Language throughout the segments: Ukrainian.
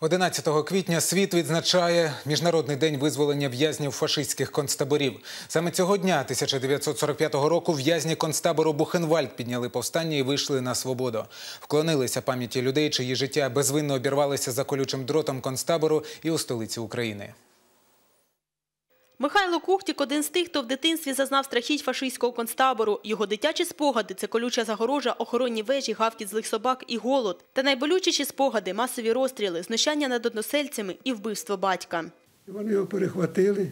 11 квітня світ відзначає Міжнародний день визволення в'язнів фашистських концтаборів. Саме цього дня, 1945 року, в'язні концтабору Бухенвальд підняли повстання і вийшли на свободу. Вклонилися пам'яті людей, чиї життя безвинно обірвалися за колючим дротом концтабору і у столиці України. Михайло Кухтік – один з тих, хто в дитинстві зазнав страхіть фашистського концтабору. Його дитячі спогади – це колюча загорожа, охоронні вежі, гавкіт злих собак і голод. Та найболючіші спогади – масові розстріли, знущання над односельцями і вбивство батька. Вони його перехватили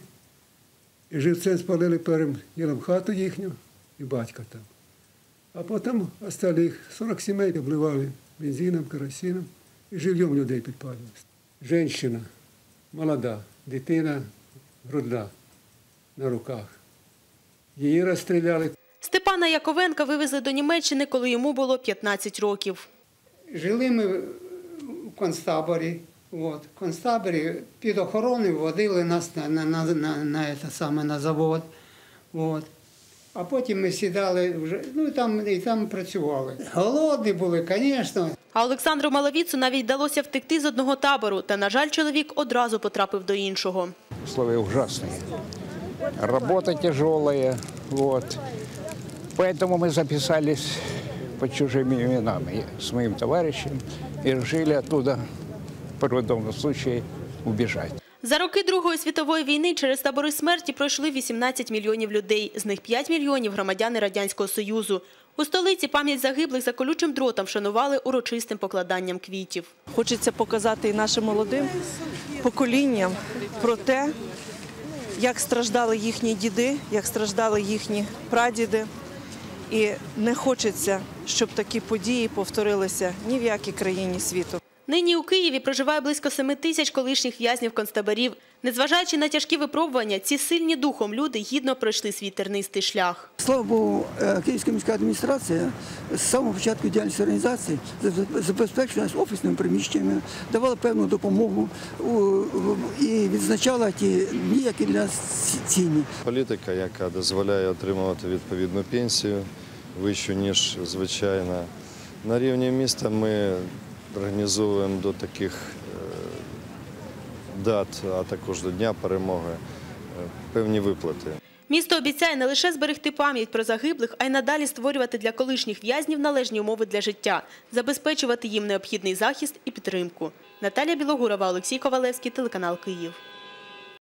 і живцем спалили першим ділом хату їхню і батька там. А потім остальних 40 сімей обливали бензином, керосином і живьом людей підпалювали. Женщина, молода, дитина грудна на руках. Її розстріляли. Степана Яковенка вивезли до Німеччини, коли йому було 15 років. Жили ми в концтаборі. От. В концтаборі під охороною водили нас на, на, на, на, на, це саме, на завод. От. А потім ми сідали вже, ну і там, і там працювали. Голодні були, звісно. А Олександру Маловіцу навіть вдалося втекти з одного табору. Та, на жаль, чоловік одразу потрапив до іншого. условия ужасные. Работа тяжелая, вот. Поэтому мы записались под чужими именами с моим товарищем и решили оттуда в первом случае убежать. За роки Другої світової війни через табори смерті пройшли 18 мільйонів людей. З них 5 мільйонів – громадяни Радянського Союзу. У столиці пам'ять загиблих за колючим дротом вшанували урочистим покладанням квітів. Хочеться показати і нашим молодим поколінням про те, як страждали їхні діди, як страждали їхні прадіди. І не хочеться, щоб такі події повторилися ні в якій країні світу. Нині у Києві проживає близько 7 тисяч колишніх в'язнів концтаборів. Незважаючи на тяжкі випробування, ці сильні духом люди гідно пройшли свій тернистий шлях. Слава Богу, е, Київська міська адміністрація з самого початку діяльності організації забезпечила нас офісними приміщеннями, давала певну допомогу і відзначала ті дні, які для нас цінні. Політика, яка дозволяє отримувати відповідну пенсію, вищу, ніж звичайна. На рівні міста ми організовуємо до таких е, дат, а також до Дня перемоги е, певні виплати. Місто обіцяє не лише зберегти пам'ять про загиблих, а й надалі створювати для колишніх в'язнів належні умови для життя, забезпечувати їм необхідний захист і підтримку. Наталія Білогурова, Олексій Ковалевський, телеканал Київ.